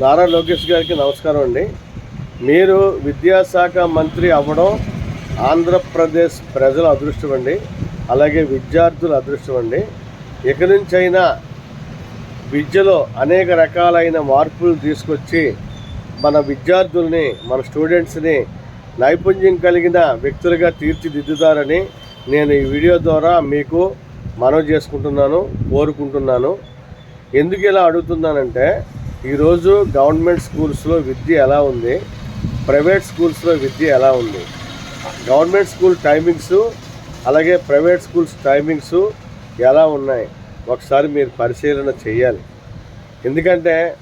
నారా లోకేష్ గారికి నమస్కారం అండి. మీరు విద్యాశాఖ మంత్రి అవ్వడం ఆంధ్రప్రదేశ్ ప్రజల అదృష్టం అండి. అలాగే విద్యార్థుల అదృష్టం అండి. ఇక నుంచైనా విద్యలో అనేక రకాలైన మార్పులు తీసుకొచ్చి మన విద్యార్థుల్ని మన స్టూడెంట్స్ని నైపుణ్యం కలిగిన వ్యక్తులుగా తీర్చిదిద్దుతారని నేను ఈ వీడియో ద్వారా మీకు మనవి చేసుకుంటున్నాను కోరుకుంటున్నాను. ఎందుకు ఇలా అడుగుతున్నానంటే ఈరోజు గవర్నమెంట్ స్కూల్స్లో విద్య ఎలా ఉంది? ప్రైవేట్ స్కూల్స్లో విద్య ఎలా ఉంది? గవర్నమెంట్ స్కూల్ టైమింగ్స్ అలాగే ప్రైవేట్ స్కూల్స్ టైమింగ్స్ ఎలా ఉన్నాయి? ఒకసారి మీరు పరిశీలన చేయాలి. ఎందుకంటే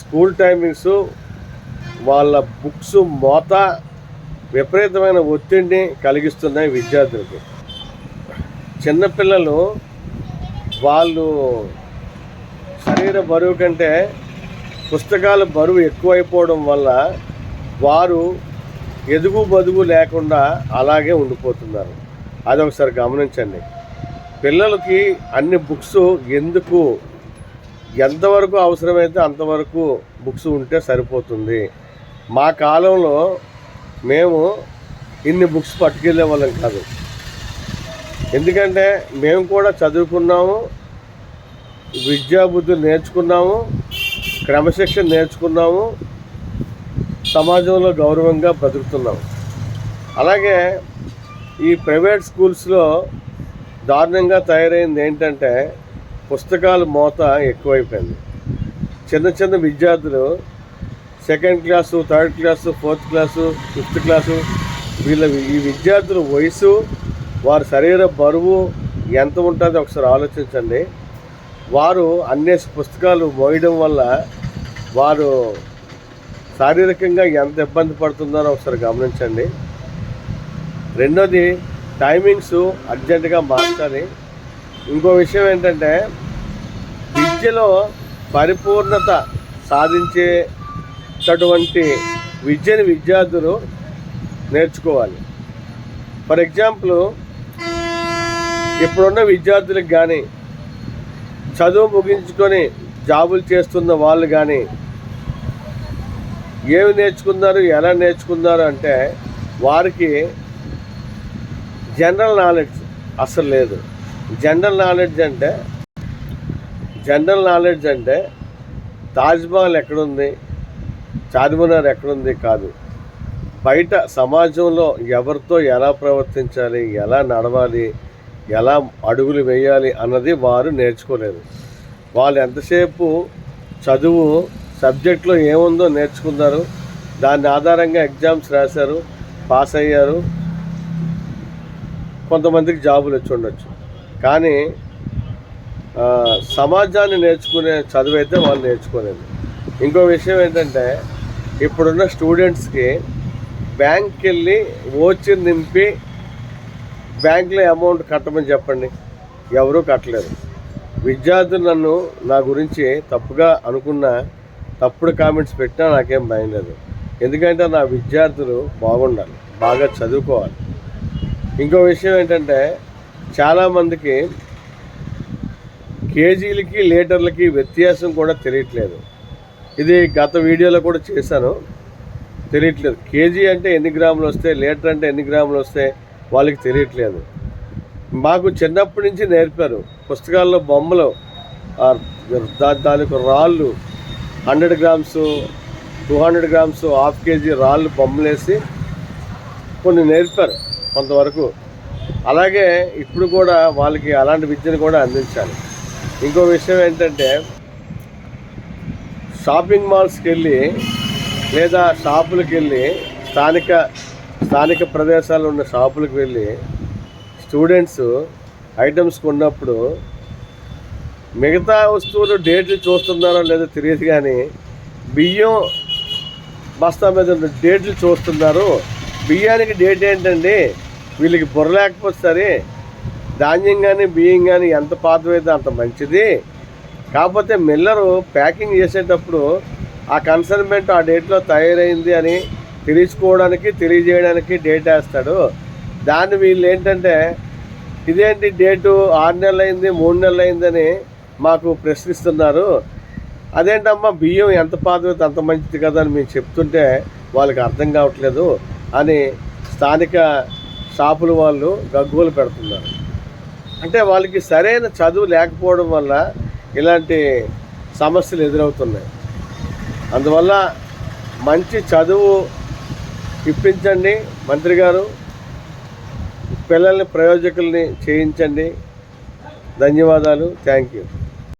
స్కూల్ టైమింగ్స్ వాళ్ళ బుక్స్ మోత విపరీతమైన ఒత్తిడిని కలిగిస్తున్నాయి విద్యార్థులకి. చిన్నపిల్లలు వాళ్ళు శరీర బరువు కంటే పుస్తకాల బరువు ఎక్కువైపోవడం వల్ల వారు ఎదుగు బదుగు లేకుండా అలాగే ఉండిపోతున్నారు. అది ఒకసారి గమనించండి. పిల్లలకి అన్ని బుక్స్ ఎందుకు ఎంతవరకు అవసరమైతే అంతవరకు బుక్స్ ఉంటే సరిపోతుంది. మా కాలంలో మేము ఇన్ని బుక్స్ పట్టుకెళ్ళే వాళ్ళం కాదు. ఎందుకంటే మేము కూడా చదువుకున్నాము విద్యాబుద్ధులు నేర్చుకున్నాము క్రమశిక్షణ నేర్చుకున్నాము. సమాజంలో గౌరవంగా బ్రతుకుతున్నాము అలాగే ఈ ప్రైవేట్ స్కూల్స్లో దారుణంగా తయారైంది ఏంటంటే పుస్తకాల మోత ఎక్కువైపోయింది. చిన్న చిన్న విద్యార్థులు second class third class fourth class fifth class వీళ్ళ ఈ విద్యార్థుల వయసు వారి శరీర బరువు ఎంత ఉంటుందో ఒకసారి ఆలోచించండి. వారు అన్నేసి పుస్తకాలు మోయడం వల్ల వారు శారీరకంగా ఎంత ఇబ్బంది పడుతున్నారో ఒకసారి గమనించండి. రెండోది టైమింగ్స్ అర్జెంటుగా మార్చాలి. ఇంకో విషయం ఏంటంటే విద్యలో పరిపూర్ణత సాధించేటటువంటి విద్యని విద్యార్థులు నేర్చుకోవాలి. ఫర్ ఎగ్జాంపుల్ ఇప్పుడున్న విద్యార్థులకు కానీ చదువు ముగించుకొని జాబులు చేస్తున్న వాళ్ళు కానీ ఏమి నేర్చుకున్నారు ఎలా నేర్చుకున్నారు అంటే వారికి జనరల్ నాలెడ్జ్ అసలు లేదు. జనరల్ నాలెడ్జ్ అంటే జనరల్ నాలెడ్జ్ అంటే తాజ్మహల్ ఎక్కడుంది చార్మినార్ ఎక్కడుంది కాదు. బయట సమాజంలో ఎవరితో ఎలా ప్రవర్తించాలి ఎలా నడవాలి ఎలా అడుగులు వేయాలి అన్నది వారు నేర్చుకోలేదు. వాళ్ళు ఎంతసేపు చదువు సబ్జెక్ట్లో ఏముందో నేర్చుకున్నారు దాని ఆధారంగా ఎగ్జామ్స్ రాశారు పాస్ అయ్యారు కొంతమందికి జాబులు వచ్చి ఉండొచ్చు. కానీ సమాజాన్ని నేర్చుకునే చదువు అయితే వాళ్ళు నేర్చుకోలేదు. ఇంకో విషయం ఏంటంటే ఇప్పుడున్న స్టూడెంట్స్కి బ్యాంక్కి వెళ్ళి ఓచర్ నింపి బ్యాంకులో అమౌంట్ కట్టమని చెప్పండి. ఎవరూ కట్టలేదు. విద్యార్థులు నన్ను నా గురించి తప్పుగా అనుకున్న తప్పుడు కామెంట్స్ పెట్టినా నాకేం భయం లేదు. ఎందుకంటే నా విద్యార్థులు బాగుండాలి బాగా చదువుకోవాలి. ఇంకో విషయం ఏంటంటే చాలామందికి కేజీలకి లీటర్లకి వ్యత్యాసం కూడా తెలియట్లేదు. ఇది గత వీడియోలో కూడా చేశాను. తెలియట్లేదు. కేజీ అంటే ఎన్ని గ్రాములు వస్తాయి లీటర్ అంటే ఎన్ని గ్రాములు వస్తాయి వాళ్ళకి తెలియట్లేదు. మాకు చిన్నప్పటి నుంచి నేర్పారు. పుస్తకాల్లో బొమ్మలు దానికి రాళ్ళు hundred grams two hundred grams half kg రాళ్ళు బొమ్మలేసి కొన్ని నేర్పారు కొంతవరకు. అలాగే ఇప్పుడు కూడా వాళ్ళకి అలాంటి విద్యను కూడా అందించాలి. ఇంకో విషయం ఏంటంటే షాపింగ్ మాల్స్కి వెళ్ళి లేదా షాపులకు వెళ్ళి స్థానిక స్థానిక ప్రదేశాల్లో ఉన్న షాపులకు వెళ్ళి స్టూడెంట్స్ ఐటమ్స్ కొన్నప్పుడు మిగతా వస్తువులు డేట్లు చూస్తున్నారో లేదో తెలియదు కానీ బియ్యం బస్తా మీద ఉన్న డేట్లు చూస్తున్నారు. బియ్యానికి డేట్ ఏంటండి? వీళ్ళకి బుర్ర లేకపోతే సరే ధాన్యం కానీ బియ్యం కానీ ఎంత పాతమైతే అంత మంచిది. కాకపోతే మిల్లరు ప్యాకింగ్ చేసేటప్పుడు ఆ కన్సర్న్మెంట్ ఆ డేట్లో తయారైంది అని తెలుసుకోవడానికి తెలియజేయడానికి డేట్ వేస్తాడు. దాన్ని వీళ్ళు ఏంటంటే ఇదేంటి డేటు ఆరు నెలలు అయింది మూడు నెలలు అయిందని మాకు ప్రశ్నిస్తున్నారు. అదేంటమ్మా బియ్యం ఎంత పాతది అంత మంచిది కదా అని మేము చెప్తుంటే వాళ్ళకి అర్థం కావట్లేదు అని స్థానిక షాపుల వాళ్ళు గగ్గోలు పెడుతున్నారు. అంటే వాళ్ళకి సరైన చదువు లేకపోవడం వల్ల ఇలాంటి సమస్యలు ఎదురవుతున్నాయి. అందువల్ల మంచి చదువు ఇప్పించండి. మంత్రి గారు పిల్లల్ని ప్రయోజకుల్ని చేయించండి. ధన్యవాదాలు. Thank you.